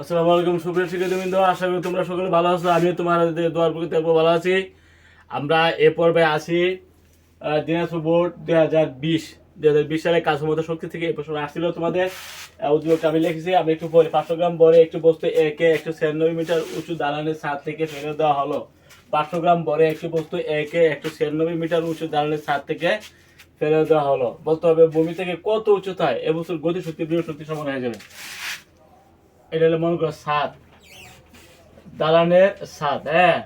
আসসালামু আলাইকুম, সুপ্রিয় শিক্ষার্থীবৃন্দ। আশা করি তোমরা সকলে ভালো আছো। আমিও তোমার দোয়ার প্রকৃতি ভালো আছি। আমরা এ পর্বে আছি দিনাজপুর বোর্ড দুই হাজার বিশ, দুই হাজার বিশ সালে কাজমতো শক্তি থেকে এই প্রশ্ন আসছিল তোমাদের। উদ্যোগটা আমি লিখেছি আমি একটু পরে পাঁচশো গ্রাম বরে একটু বস্তু একে একশো ছিয়ানব্বই মিটার উঁচু দালানের ছাদ থেকে ফেলে দেওয়া হলো। পাঁচশো গ্রাম বরে একটি বস্তু একে একশো ছিয়ানব্বই মিটার উঁচু দালানের ছাদ থেকে ফেলে দেওয়া হলো। বলতে হবে, ভূমি থেকে কত উচ্চতায় এবছর গতি শক্তি বৃহৎ শক্তি সমান হয়ে যাবে। এটা হলো মনে করো সাত। দালানের সাত হ্যাঁ?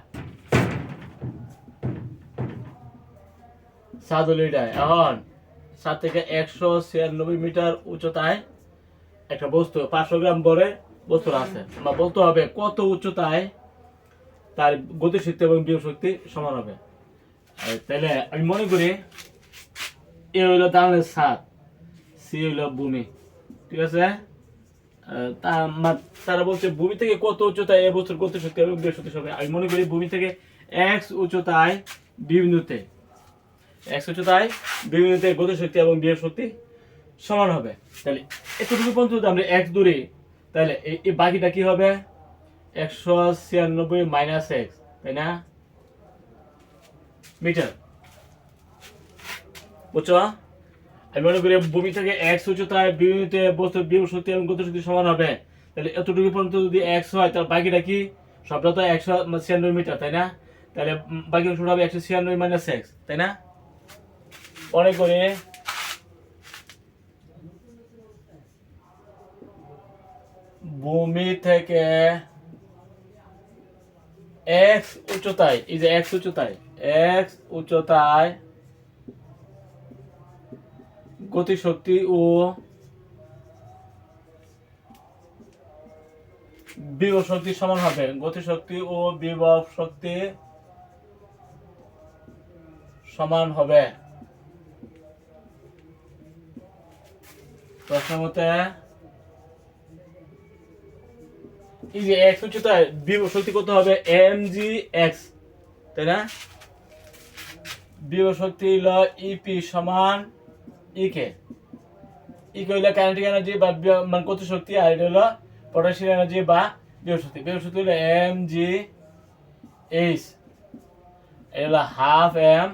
সাত হলো এটা এখন সাত থেকে একশো ছিয়ানব্বই মিটার উচ্চতায় একটা বস্তু, পাঁচশো গ্রাম বরে বস্তু আছে। বা বলতে হবে কত উচ্চতায় তার গতিশক্তি এবং বিয়োগ শক্তি সমান হবে। তাহলে আমি মনে করি এ হইল দালানের সাত, সি হইল ভূমি। ঠিক আছে? তারা বলছে, ভূমি থেকে কত উচ্চতায় এ বছর গতি শক্তি এবং বৃহস্পতি হবে আমি মনে করি ভূমি থেকে এক্স উচ্চতায় বিন্দুতে এক্স উচ্চতায় বিন্দুতে গতি শক্তি এবং বৃহস্পতি সমান হবে। তাহলে এতটুকু পর্যন্ত আমরা এক্স দূরে তাহলে এই বাকিটা কি হবে? একশো ছিয়ানব্বই মাইনাস এক্স তাই না? মিটার বুঝছ? আমি মনে করি ভূমি থেকে এক্স উচ্চতায় বিন্দুতে বস্তু বিয়োগ শক্তি এবং গতি শক্তি সমান হবে। তাহলে এতটুকু পর্যন্ত যদি এক্স হয়, তাহলে বাকিটা কি? সবটা তো একশো ছিয়ানব্বই মিটার, তাই না? তাহলে বাকি অংশটা হবে একশো ছিয়ানব্বই মাইনাস এক্স তাই না? মনে করি। ভূমি থেকে এক্স উচ্চতায়, এই যে এক্স উচ্চতায় এক্স উচ্চতায় গতিশক্তি ও বিভব শক্তি সমান হবে। গতিশক্তি ও বিভব শক্তি সমান হবে। প্রশ্ন মতে, এই এক্স উচ্চতায় বিভব শক্তি কত হবে? এম জি এক্স তাই না? বিভব শক্তি হল ইপি সমান ইকে। ইকে হইল কাইনেটিক এনার্জি বা মানে কত শক্তি, আর এটা হলো পটাশিয়াম এনার্জি বা বিভব শক্তি বিভব শক্তি হলো এম জি এইচ এটা হলো হাফ এম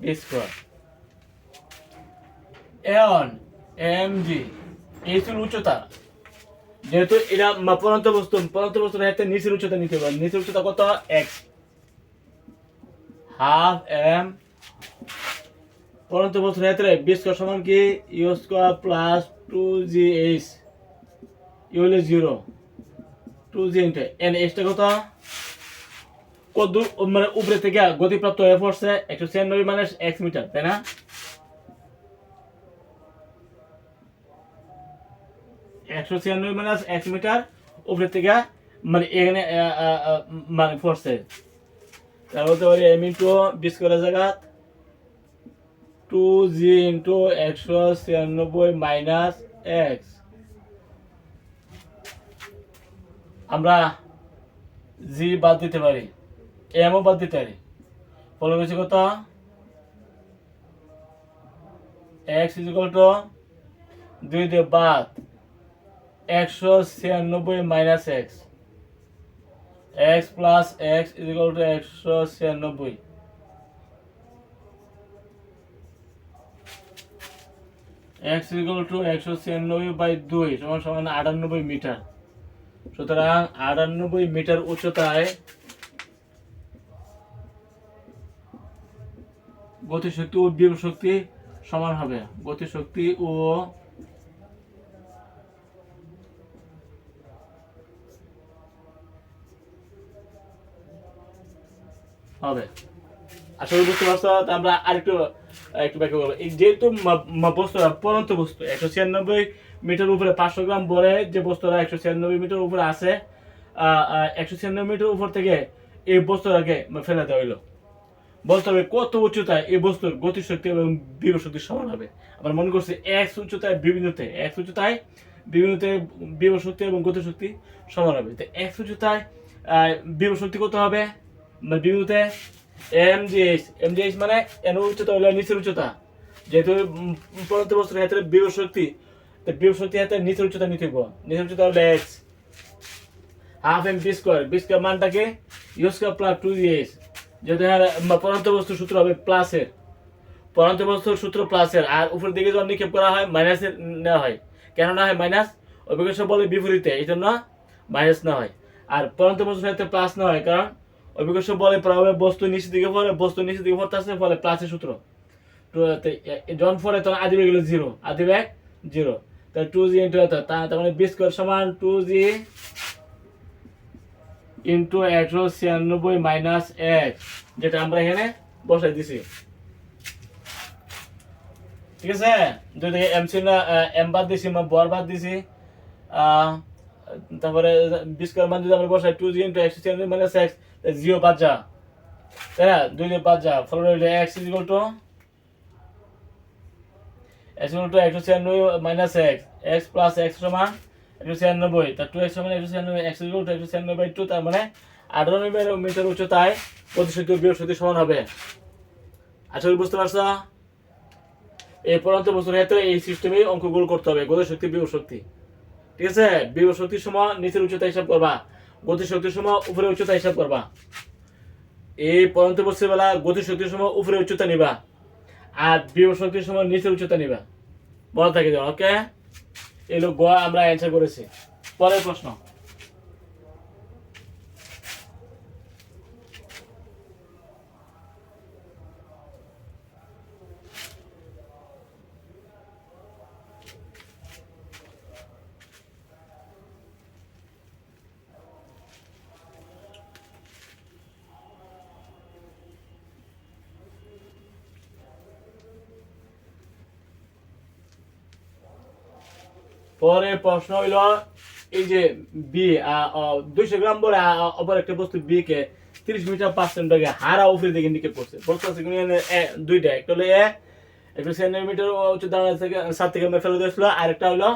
বি স্কোয়ার এখন এম জি এইচ হলো উচ্চতা। যেহেতু এটা পরন্ত বস্তু পরন্ত বস্তু হাতে নিচের উচ্চতা নিতে পারে নিচের উচ্চতা কত? এক্স হাফ এম পরন্ত বস্তুর ক্ষেত্রে বি সমান কি? U square plus two G H. U হলে zero. Two G into N এইচটা কত? কত মানে উপরে থেকে গতিপ্রাপ্ত হয়ে পড়ছে একশো ছিয়ানব্বই মানে এক্স মিটার তাই না? একশো ছিয়ানব্বই মাইনাস এক মিটার উপরে থেকে মানে এখানে মানে পড়ছে। তার বলতে পারি এম ইন্টু বিশ করে জায়গা টু জি ইন্টু একশো ছিয়ানব্বই মাইনাস এক্স আমরা জি বাদ দিতে পারি এমও বাদ দিতে পারি। ফলে গেছে কত এক্স ইজিকল টু দুই দিয়ে বাদ একশো ছিয়ানব্বই minus X X plus X equal two একশো ছিয়ানব্বই। এক্স ইজিকল টু একশো ছিয়ানব্বই বাই দুই সমান সমান আটানব্বই মিটার। সুতরাং আটানব্বই মিটার উচ্চতায় গতিশক্তি ও বিভব শক্তি সমান হবে। গতিশক্তি ও হবে। করি বুঝতে পারছ আমরা আরেকটু একটু ব্যাখ্যা যেহেতু পরন্ত বস্তু, একশো ছিয়ানব্বই মিটার উপরে পাঁচশো গ্রাম যে একশো ছিয়ানব্বই মিটার উপরে আছে একশো ছিয়ানব্বই মিটার উপর থেকে এই বস্তুটাকে ফেলে দেওয়া হইল। বলতে হবে কত উচ্চতায় এই বস্তুর গতিশক্তি এবং বিভব শক্তি সমান হবে? আমরা মনে করছি এক উচ্চতায় বিভিন্নতে, এক উচ্চতায় বিভিন্নতে বিভব শক্তি এবং গতিশক্তি সমান হবে। তো এক্স উচ্চতায় বিভব শক্তি কত হবে? মানে বিভূতে এম জিএস এম জিএস মানে এন উচ্চতা হলো নিচের উচ্চতা। যেহেতু পরবর্তী বস্তুর ক্ষেত্রে বিভব শক্তি, তো বিভব শক্তি হাতে নিচের উচ্চতা নিতে হইব। নিচের উচ্চতা হলো X half M B square B square মানটাকে U square plus two S যেহেতু এখানে পরন্ত বস্তুর সূত্র হবে প্লাসের পরন্ত বস্তুর সূত্র প্লাসের আর উপরের দিকে যখন নিক্ষেপ করা হয় মাইনাসের নেওয়া হয়। কেন না হয় মাইনাস অভিজ্ঞ বলে বিপরীতে, এই জন্য মাইনাস না হয়। আর পরন্ত বস্তুর ক্ষেত্রে প্লাস না হয়, কারণ অভিজ্ঞ বলে প্রভাবে বস্তু নিচে দিকে পড়ে, বস্তু নিচে দিকে পড়তে আসছে ফলে প্লাসের সূত্র। যখন পরে তখন আদি গেল জিরো আদি ব্যাগ জিরো তাহলে টু জি ইন্টু এত তার মানে বি স্কোয়ার সমান টু জি ইন্টু একশো ছিয়ানব্বই মাইনাস এক, যেটা আমরা এখানে বসাই দিছি। ঠিক আছে? থেকে এম সি এম বাদ দিছি বর বাদ দিছি। তারপরে বি স্কোয়ার মান যদি আমরা বসাই টু জি ইন্টু একশো ছিয়ানব্বই মাইনাস এক্স জিরো বাদ যা। তাই না দুই দিয়ে বাদ যা। ফলে রইল X is equal to X equal to একশো ছিয়ানব্বই minus X X plus X সমান একশো ছিয়ানব্বই। তার টু এক্স সমান একশো ছিয়ানব্বই এক্স ইকুয়াল টু একশো ছিয়ানব্বই বাই টু তার মানে আঠারো মিটার উচ্চতায় প্রতিশক্তি বিয়োগ শক্তি সমান হবে। আশা বুঝতে পারছ? এই পরন্ত বছর ক্ষেত্রে এই সিস্টেমে অঙ্কগুলো করতে হবে। গতি শক্তি বিয়োগ শক্তি ঠিক আছে? বিয়োগ শক্তির সময় নিচের উচ্চতা হিসাব করবা। গতি শক্তির সময় উপরে উচ্চতা হিসাব করবা। এই পরন্ত বসে বেলা গতি শক্তির সময় উপরে উচ্চতা নিবা। আর বিয়োগ শক্তির সময় নিচে উচ্চতা নিবা। বলা থাকে ওকে এই লোক গোয়া আমরা অ্যান্সার করেছি। পরের প্রশ্ন। পরের প্রশ্ন হইল, এই যে বি দুইশো গ্রাম বলে অপর একটা বস্তু বি কে তিরিশ মিটার পার্সেন্ট আগে হারা উপরে দিকে নিকে পড়ছে বস্তু আছে দুইটা, একটা হলো এ একটা সেন্টিমিটার উচ্চতা থেকে সাত থেকে ফেলে দিয়েছিল, আর একটা হলো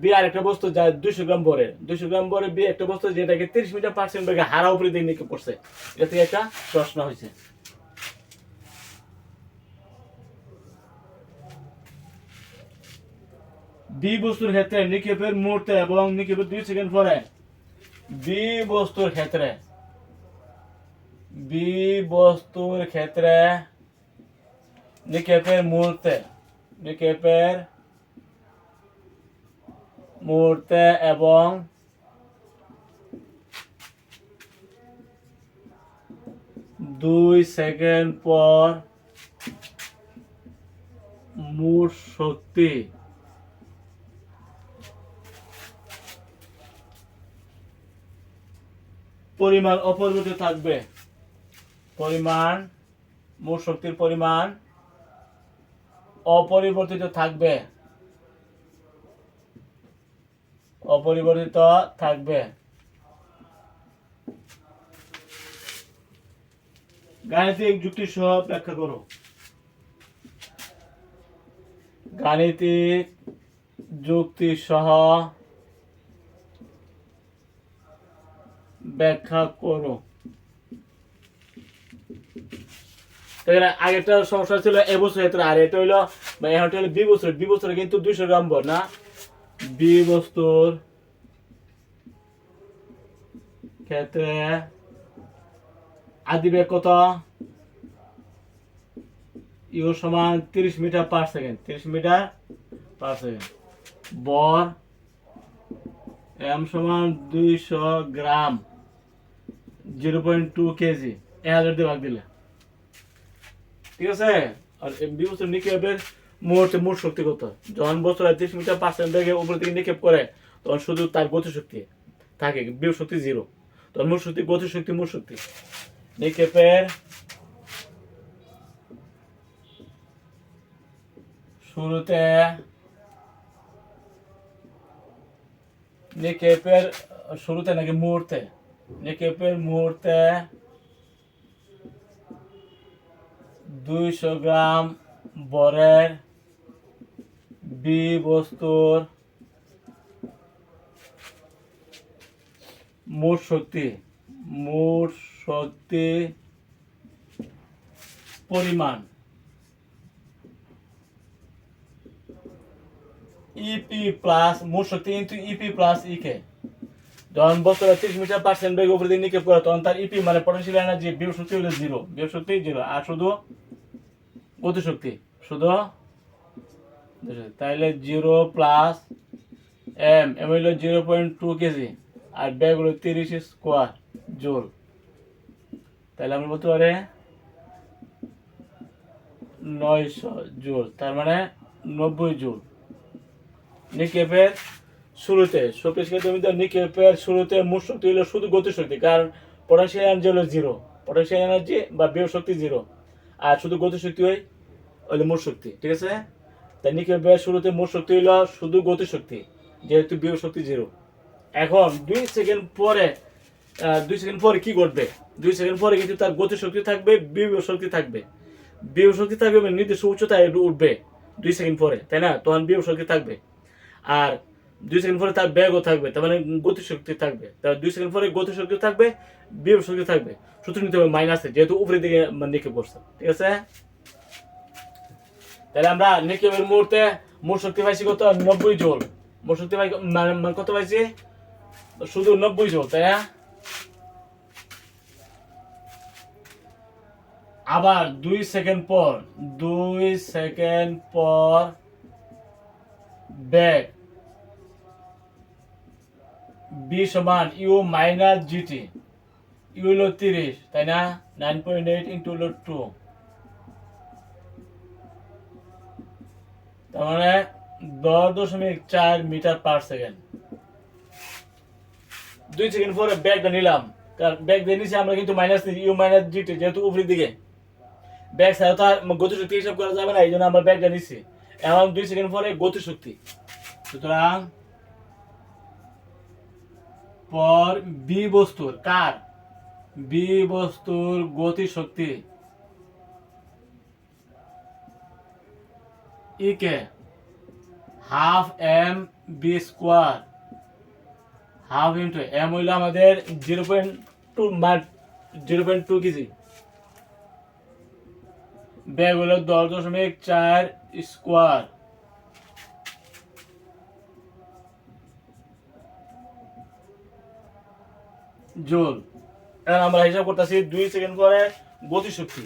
বি আর একটা বস্তু যা দুইশো গ্রাম বরে দুইশো গ্রাম বরে বি একটা বস্তু যেটাকে তিরিশ মিটার পার্সেন্ট আগে হারা উপরে দিকে নিকে পড়ছে এটা থেকে একটা প্রশ্ন হয়েছে বি বস্তুর ক্ষেত্রে নিক্ষেপের মুহূর্তে এবং নিক্ষেপের দুই সেকেন্ড পরে। বি বস্তুর ক্ষেত্রে। বি বস্তুর ক্ষেত্রে নিক্ষেপের মুহূর্তে নিক্ষেপের মুহূর্তে এবং দুই সেকেন্ড পর মোট শক্তি পরিমাণ অপরিবর্তিত থাকবে। পরিমাণ, মোট শক্তির পরিমাণ অপরিবর্তিত থাকবে। অপরিবর্তিত থাকবে। গাণিতিক যুক্তি সহ ব্যাখ্যা করো। গাণিতিক যুক্তি সহ ব্যাখ্যা করো। আগেরটা সমস্যা ছিল এ বছর ক্ষেত্রে আর এটা হইল এখন হলো বি বছর, বি বছরে কিন্তু দুইশো গ্রাম বর না? বি বস্তুর ক্ষেত্রে আদি বেগ কত? ইউ সমান তিরিশ মিটার পার সেকেন্ড, তিরিশ মিটার পার সেকেন্ড। বর এম সমান দুইশো গ্রাম। Zero point two KG. এক হাজার দিয়ে ভাগ দিলে। ঠিক আছে? আর বি বছর নিক্ষেপের মুহূর্তে মোট শক্তি কত? যখন বছর তিরিশ মিটার পার্সেন্ট থেকে উপরে থেকে নিক্ষেপ করে, তখন শুধু তার গতি শক্তি থাকে। বিয়োগ শক্তি জিরো। তখন মোট শক্তি গতি শক্তি মোট শক্তি। নিক্ষেপের শুরুতে নিক্ষেপের শুরুতে নাকি মুহূর্তে নিক্ষেপের মুহূর্তে দুইশো গ্রাম বরের বি বস্তুর মোট শক্তি মোট শক্তি পরিমাণ ইপি প্লাস মোট শক্তি ইন্টু ইপি প্লাস ইকে যখন বছরে তিরিশ মিটার পার্সেন্ট বেগ উপরে দিয়ে নিক্ষেপ করে, তখন তার ইপি মানে পটেনশিয়াল এনার্জি বিউ শক্তি হলো জিরো বিউ শক্তি জিরো আর শুধু গতিশক্তি, শুধু তাইলে জিরো প্লাস এম এম হইল জিরো পয়েন্ট টু কেজি আর ব্যাগ হলো তিরিশ স্কোয়ার জোল তাহলে আমরা বলতে পারি নয়শো জোল তার মানে নব্বই জোল নিকেপের শুরুতে শোকেশ জমিতে নিকেপের শুরুতে মোট শক্তি হলো শুধু গতি শক্তি কারণ পটাশিয়াম এনার্জি হলো জিরো পটাশিয়াম এনার্জি বা বিয় শক্তি জিরো আর শুধু গতি শক্তি হয় হলো মোট শক্তি, ঠিক আছে? তাই নিকেপের শুরুতে মোট শক্তি হলো শুধু গতি শক্তি যেহেতু বিয় শক্তি জিরো এখন দুই সেকেন্ড পরে দুই সেকেন্ড পরে কি ঘটবে? দুই সেকেন্ড পরে কিন্তু তার গতি শক্তি থাকবে বিয় শক্তি থাকবে। বিয় শক্তি থাকবে মানে নির্দিষ্ট উচ্চতায় উঠবে দুই সেকেন্ড পরে, তাই না? তখন বিয় শক্তি থাকবে। আর দুই সেকেন্ড পরে তার ব্যাগও থাকবে, তার মানে গতি শক্তি থাকবে। তার দুই সেকেন্ড পরে গতি শক্তি থাকবে বিয় শক্তি থাকবে। সূত্র নিতে হবে মাইনাসে যেহেতু উপরের দিকে নিক্ষেপ করছে, ঠিক আছে? তাহলে আমরা নিক্ষেপের মুহূর্তে মোট শক্তি পাইছি কত? নব্বই জোল। মোট শক্তি পাই মানে মানে কত পাইছি? শুধু নব্বই জোল, তাই না? আবার দুই সেকেন্ড পর, দুই সেকেন্ড পর ব্যাক বি সমান ইউ মাইনাস জিটি ইউ হলো তিরিশ, তাই না? নাইন পয়েন্ট হলো টু। তার মানে দশ দশমিক চার মিটার পার সেকেন্ড। দুই সেকেন্ড পরে ব্যাগটা নিলাম। কারণ ব্যাগ দিয়ে নিচে আমরা কিন্তু মাইনাস নিই ইউ মাইনাস জিটি যেহেতু উপরের দিকে। ব্যাগ ছাড়া তো আর গতি শক্তি হিসাব করা যাবে না এই জন্য আমরা ব্যাগটা নিচ্ছি এখন দুই সেকেন্ড পরে গতি শক্তি সুতরাং পর বি বস্তুর কার? বি বস্তুর গতি শক্তি ইকে, half M B square. Half into M হইল আমাদের zero point two zero point two KG. Bag হলো দশ দশমিক চার স্কোয়ার। জোল এখন আমরা হিসাব করতেছি দুই সেকেন্ড পরে গতিশক্তি।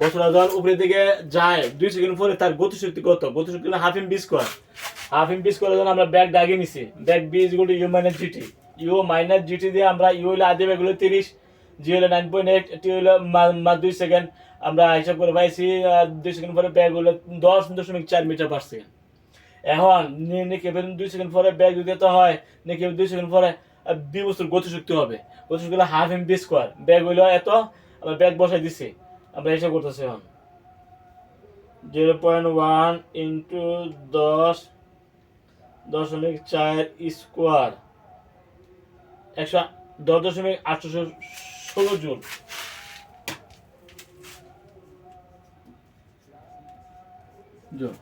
বছরা যখন উপরের দিকে যায়, দুই সেকেন্ড পরে তার গতিশক্তি কত? গতিশক্তি হলো half M B square half M B square যখন আমরা ব্যাগ দাগিয়ে নিছি। Bag B is two U minus GT U minus GT দিয়ে আমরা ইউ হলো আদি ব্যাগ হলো তিরিশ জি হলো নাইন পয়েন্ট এইট টি হলো দুই সেকেন্ড আমরা হিসাব করে পাইছি দুই সেকেন্ড পরে ব্যাগ হলো দশ দশমিক চার মিটার পার সেকেন্ড এখন নিকেবেন দুই সেকেন্ড পরে ব্যাগ যদি হয় নিকেবেন দুই সেকেন্ড পরে আহ, বি বস্তুর গতিশক্তি হবে। গতিশক্তি হলো হাফ এম স্কোয়ার ব্যাগ হইল এত আমরা ব্যাগ বসাই দিছি। আমরা হিসাব করতেছি এখন। জিরো পয়েন্ট ওয়ান ইন্টু দশ দশমিক চার স্কোয়ার একশো দশ দশমিক আটশো ষোলো জুল।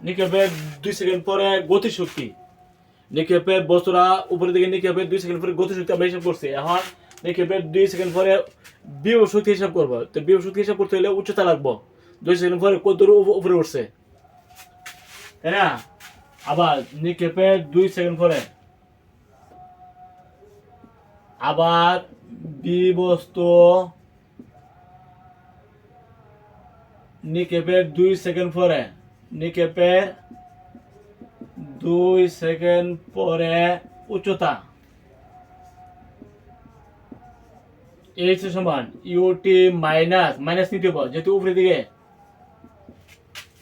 নিকেপের দুই সেকেন্ড পরে গতি নিকেপের বস্তুরা উপরের দিকে নিকেপের দুই সেকেন্ড পরে গতি শক্তি আমরা হিসাব করছি। এখন নিকেপের দুই সেকেন্ড পরে বিও শক্তি হিসাব করব। তো বিও শক্তি হিসাব করতে হলে উচ্চতা লাগবো। দুই সেকেন্ড পরে কত উপরে উঠছে। তাই না? আবার নিকেপের দুই সেকেন্ড পরে। আবার বি বস্তু নিকেপের দুই সেকেন্ড পরে। নিকেপের দুই সেকেন্ড পরে উচ্চতা। এইচ সমান ইউটি মাইনাস মাইনাস নিতে হবে, যেহেতু উপরের দিকে।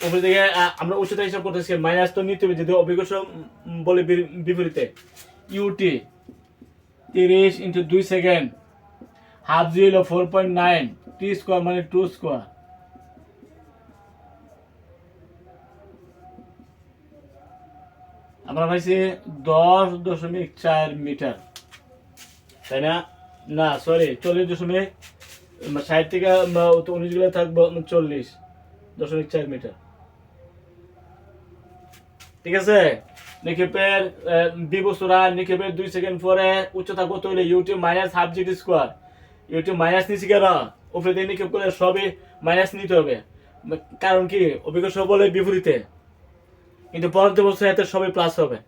উপরের দিকে আমরা উচ্চতা হিসাব করতেছি মাইনাস তো নিতে হবে, যেহেতু অভিজ্ঞ বলে বিপরীতে। ইউটি তিরিশ ইন্টু দুই second, half zero four point nine T square মানে টু স্কোয়ার আমরা পাইছি দশ দশমিক চার মিটার। তাই না? না সরি চল্লিশ দশমিক ষাট থেকে উনিশগুলো থাকব চল্লিশ দশমিক চার মিটার। ঠিক আছে? নিক্ষেপের বিবস্তুরা নিক্ষেপের দুই সেকেন্ড পরে উচ্চতা কত হলে UT minus half GT square UT minus নিছি কেন? উপরে দিয়ে নিক্ষেপ করে সবই মাইনাস নিতে হবে। কারণ কি? অভিজ্ঞ বলে বিপরীতে। কিন্তু পরবর্তী বছর এতে সবই প্লাস হবে।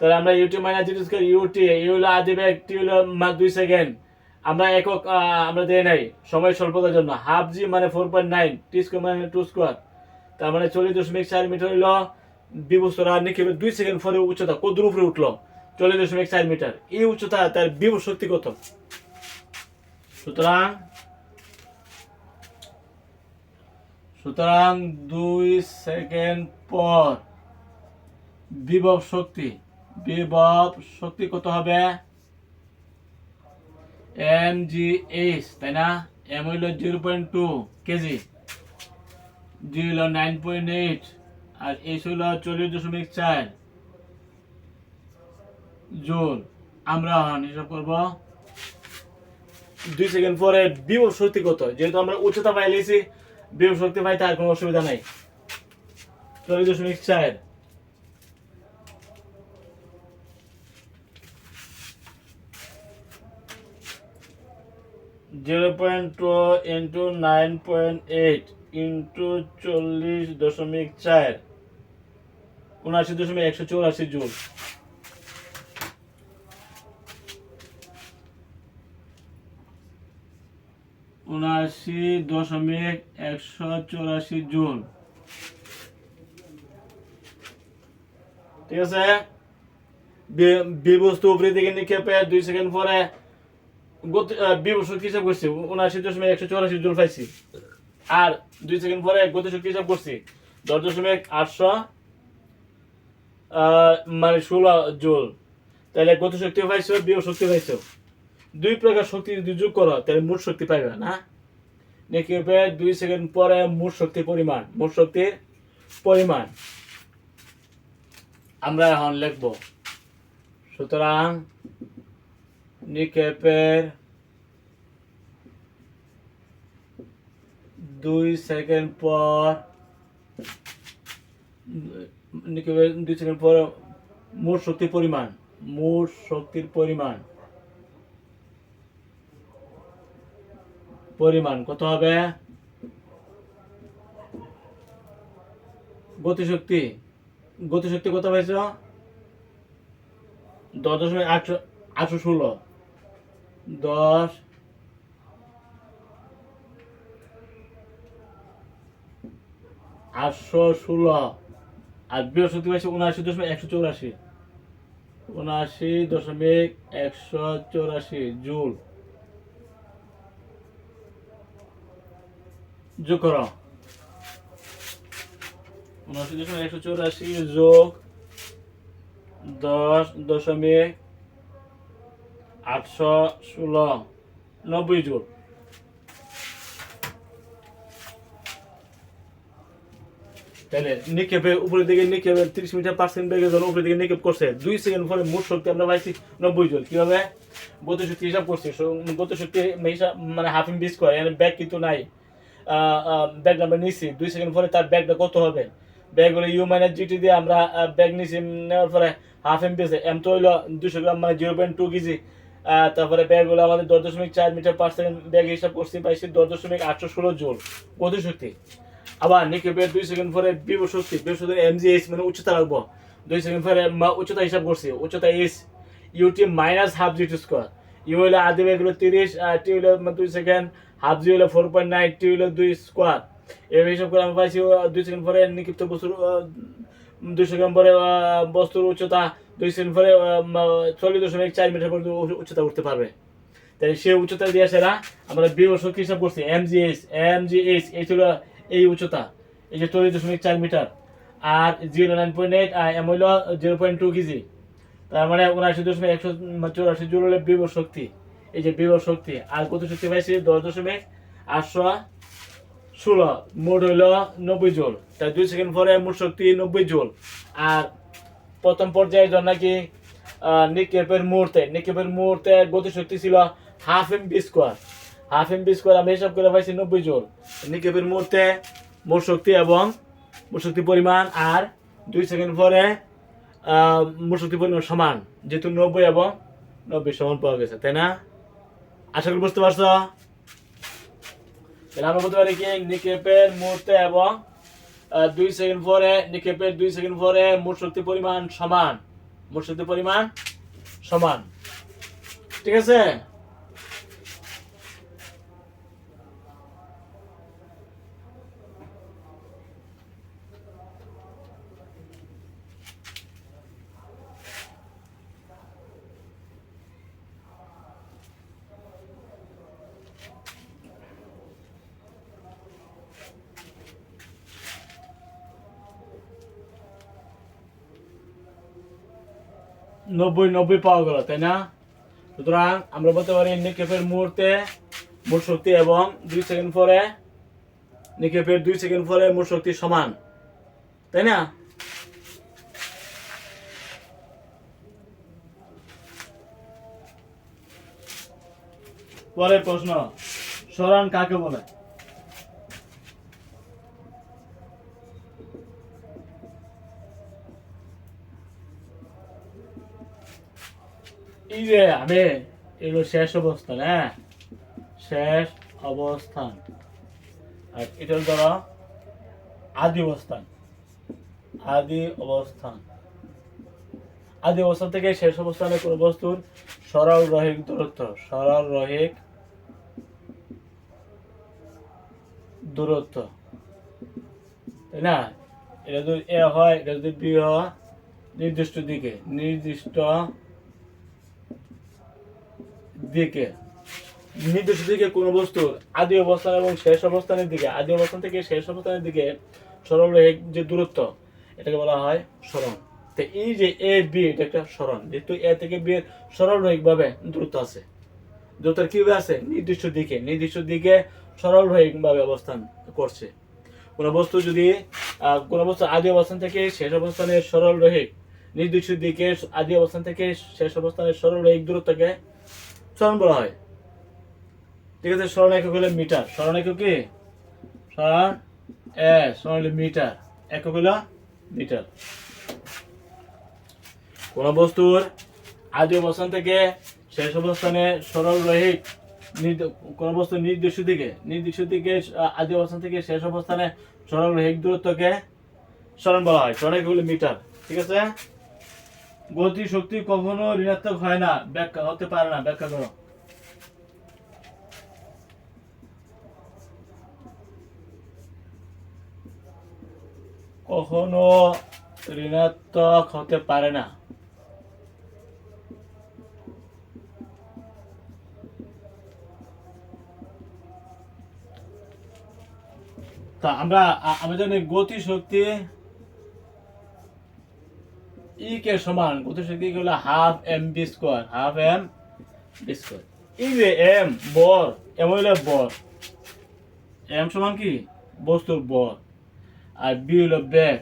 তাহলে আমরা UT minus zero square UT U হলো আদি বেগ হলো দুই সেকেন্ড আমরা একক আমরা দিয়ে নাই। সময় স্বল্পতার জন্য। হাফ জি মানে four point nine T square মানে টু স্কোয়ার তার মানে চল্লিশ দশমিক চার মিটার হইল বিবস্তরা নিক্ষেপে দুই সেকেন্ড পরে উচ্চতা। কত দূর উপরে উঠল? চল্লিশ দশমিক চার মিটার। এই উচ্চতা তার বিভব শক্তি কত? সুতরাং সুতরাং দুই সেকেন্ড পর বিভব শক্তি। বিভব শক্তি কত হবে? এম জি এইচ তাই না? এম হইল zero point two KG. G হইল নাইন পয়েন্ট এইট আর এইচ হইল চল্লিশ দশমিক চার জুল। আমরা এখন হিসাব করব। দুই সেকেন্ড পরে বিভব শক্তি কত? যেহেতু আমরা উচ্চতা পাই লিয়েছি বিভব শক্তি পাই, তার কোনো অসুবিধা নাই। চল্লিশ দশমিক চার। Zero point two into nine point eight into চল্লিশ দশমিক চার। উনআশি দশমিক একশো চৌরাশি জুল। উনআশি দশমিক একশো চৌরাশি জুল। ঠিক আছে? বি- বিবস্তু উপরে দিকে নিক্ষেপে, দুই সেকেন্ড পরে গতি হিসাব করছি। উনআশি দশমিক একশো চৌরাশি জুল পাইছি আর দুই সেকেন্ড পরে গতিশক্তি হিসাব করছি। দশ দশমিক আটশো মানে ষোলো জুল। তাহলে গতিশক্তি পাইছো বিবশক্তি পাইছো। দুই প্রকার শক্তি যদি যোগ করো তাহলে মোট শক্তি পাইবে, না? নিক্ষেপে দুই সেকেন্ড পরে মোট শক্তির পরিমাণ, মোট শক্তির পরিমাণ। আমরা এখন লিখব। সুতরাং নিক্ষেপের দুই সেকেন্ড পর নিক্ষেপের দুই সেকেন্ড পর মোট শক্তির পরিমাণ, মোট শক্তির পরিমাণ। পরিমাণ কত হবে? গতিশক্তি গতিশক্তি কত পাইছ? দশ দশমিক আটশো আটশো ষোলো। দশ, আটশো ষোলো, আর বৃহস্পতি পাইছে উনআশি দশমিক একশো চৌরাশি। উনআশি দশমিক একশো চৌরাশি জুল। যোগ করো। উনআশি দশমিক একশো চৌরাশি যোগ দশ দশমিক আটশো ষোলো, নব্বই জুল তাহলে নিক্ষেপে উপরের দিকে নিক্ষেপে তিরিশ মিটার পার্সেন্ট বেগে যখন উপরের দিকে নিক্ষেপ করছে। দুই সেকেন্ড পরে মোট শক্তি আমরা পাইছি নব্বই জুল কীভাবে? গতিশক্তি হিসাব করছি। সো- গতিশক্তি হিসাব মানে হাফ ইন বিস করে। ব্যাগ কিন্তু নাই। ব্যাগ আমরা নিছি। দুই সেকেন্ড পরে তার ব্যাগটা কত হবে? ব্যাগ হলো ইউ মাইনাস জিটি দিয়ে আমরা ব্যাগ নিছি। নেওয়ার পরে হাফ এম পিসে এম তো হইল দুশো গ্রাম মানে জিরো পয়েন্ট টু কেজি। তারপরে ব্যাগ হলো আমাদের দশ দশমিক চার মিটার পার সেকেন্ড ব্যাগ হিসাব করছি পাইছি দশ দশমিক আটশো ষোলো জোল। গতিশক্তি আবার নিক্ষেপের দুই সেকেন্ড পরে বিব শক্তি এম জি এইচ মানে উচ্চতা রাখব। দুই সেকেন্ড পরে উচ্চতা হিসাব করছি, উচ্চতা H U T minus half G T square U হইল আদি ব্যাগ হলো তিরিশ, আর টি হইল দুই সেকেন্ড হাফ জি হইল ফোর পয়েন্ট নাইন টি হইল দুই স্কোয়ার এভাবে হিসাব করে আমি পাইছি দুই সেকেন্ড পরে নিক্ষিপ্ত বস্তুর আহ, দুই সেকেন্ড পরে বস্তুর উচ্চতা দুই সেকেন্ড পরে চল্লিশ দশমিক চার মিটার পর্যন্ত উচ্চতা উঠতে পারবে। তাই সে উচ্চতা দিয়ে সেরা আমরা বিও শক্তি হিসাব করছি M G H M G H এই ছিল এই উচ্চতা এই যে চল্লিশ দশমিক চার মিটার। আর জিরো নাইন পয়েন্ট এইট আর এম হইল জিরো পয়েন্ট টু কেজি। তার মানে উনআশি দশমিক একশো চৌরাশি জুল হলে বিভব শক্তি এই যে বিভব শক্তি। আর কত শক্তি পাইছি দশ দশমিক আটশো ষোলো, মোট হইল নব্বই জোল। তাই দুই সেকেন্ড পরে মোট শক্তি নব্বই জোল। আর প্রথম পর্যায়ে জন্য নাকি নিকেপের মুহূর্তে নিকেপের মুহূর্তে গতিশক্তি ছিল half M V square. Half M V square আমি হিসাব করে পাইছি নব্বই জোল। নিকেপের মুহূর্তে মোট শক্তি এবং মোট শক্তি পরিমাণ আর দুই সেকেন্ড পরে মোট শক্তি পরিমাণ সমান, যেহেতু নব্বই এবং নব্বই সমান পাওয়া গেছে, তাই না? আশা করি বুঝতে পারছ? তাহলে আমরা বলতে পারি কি নিকেপের মুহূর্তে এবং দুই সেকেন্ড পরে নিকেপের দুই সেকেন্ড পরে মোট শক্তি পরিমাণ সমান। মোট শক্তির পরিমাণ সমান। ঠিক আছে? নব্বই নব্বই পাওয়া গেল, তাই না? সুতরাং আমরা বলতে পারি নিক্ষেপের মুহূর্তে মোট শক্তি এবং দুই সেকেন্ড পরে নিক্ষেপের দুই সেকেন্ড পরে মোট শক্তি সমান, তাই না? পরের প্রশ্ন সরণ কাকে বলে? যে আমি এগুলো শেষ অবস্থান হ্যাঁ শেষ অবস্থান। আর এটা হলো ধরো, আদি অবস্থান। আদি অবস্থান। আদি অবস্থান থেকে শেষ অবস্থানে কোনো বস্তুর সরল রহিক দূরত্ব। সরল রহিক দূরত্ব। তাই না? এটা যদি এ হয়, এটা যদি বি হয়, নির্দিষ্ট দিকে, নির্দিষ্ট দিকে নির্দিষ্ট দিকে কোনো বস্তুর আদি অবস্থান এবং শেষ অবস্থানের দিকে, আদি অবস্থান থেকে শেষ অবস্থানের দিকে সরল রেখ, যে দূরত্ব, এটাকে বলা হয় সরণ। তো এই যে এ বি এটা একটা সরণ, যেহেতু এ থেকে বি এর সরল রৈখিক ভাবে দূরত্ব আছে। দূরত্ব কীভাবে আছে? নির্দিষ্ট দিকে নির্দিষ্ট দিকে সরল রৈখিক ভাবে অবস্থান করছে। কোনো বস্তু যদি কোনো বস্তু আদি অবস্থান থেকে শেষ অবস্থানের সরল রৈখিক নির্দিষ্ট দিকে আদি অবস্থান থেকে শেষ অবস্থানের সরল রৈখিক দূরত্বকে সরণ বলা হয়। ঠিক আছে সরণ একক হলো মিটার। সরণ একক কি? সরণ এ সরণ হলো মিটার। একক হলো মিটার। কোন বস্তুর আদি অবস্থান থেকে শেষ অবস্থানে সরল রহিত কোন বস্তু নির্দিষ্ট দিকে নির্দিষ্ট দিকে আদি অবস্থান থেকে শেষ অবস্থানে সরল রহিক দূরত্বকে স্মরণ বলা হয়। সরণ একক হলো মিটার। ঠিক আছে? গতি শক্তি কখনো ঋণাত্মক হয় না। ব্যাখ্যা, হতে পারে না, ব্যাখ্যা করো। কখনো ঋণাত্মক হতে পারে না। তা আমরা, আ- আমরা জানি গতি শক্তি ই কে সমান গতি শক্তি কি হলো? Half M V square half M V square ই যে এম বর এম হইলে বর। এম সমান কি? বস্তুর বর। আর বি হলো ব্যাগ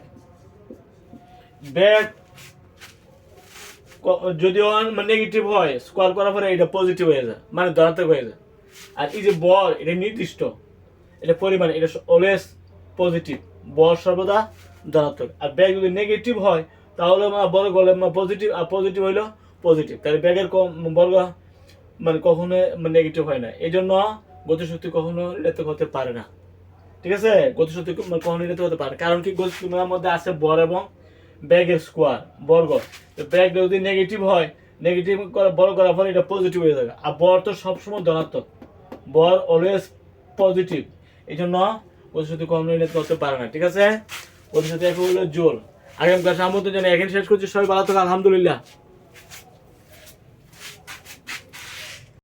ব্যাগ যদিও নেগেটিভ হয় স্কোয়ার করার পরে এটা পজিটিভ হয়ে যায় মানে ধনাত্মক হয়ে যায়। আর এই যে বর, এটা নির্দিষ্ট। এটা পরিমাণ, এটা অলওয়েজ পজিটিভ বর সর্বদা ধনাত্মক। আর ব্যাগ যদি নেগেটিভ হয় তাহলে আমার বর্গ হলে পজিটিভ আর পজিটিভ হইল পজিটিভ তাহলে ব্যাগের বর্গ মানে কখনো নেগেটিভ হয় না। এই জন্য গতিশক্তি কখনো ঋণাত্মক হতে পারে না। ঠিক আছে? গতিশক্তি ক- কখনো ঋণাত্মক হতে পারে কারণ কি গতিশক্তির মধ্যে আছে বর এবং ব্যাগের স্কোয়ার বর্গ। তো ব্যাগ যদি নেগেটিভ হয় নেগেটিভ বড় করার পরে এটা পজিটিভ হয়ে যাবে। আর বর তো সবসময় ধনাত্মক। বর অলওয়েজ পজিটিভ এই জন্য গতিশক্তি কখনো ঋণাত্মক হতে পারে না। ঠিক আছে? গতিশক্তি এক হলো জোর। আগামী ক্লাসে আমন্ত্রণ জানি এখানে শেষ করছি সবাই ভালো থাকো আলহামদুলিল্লাহ।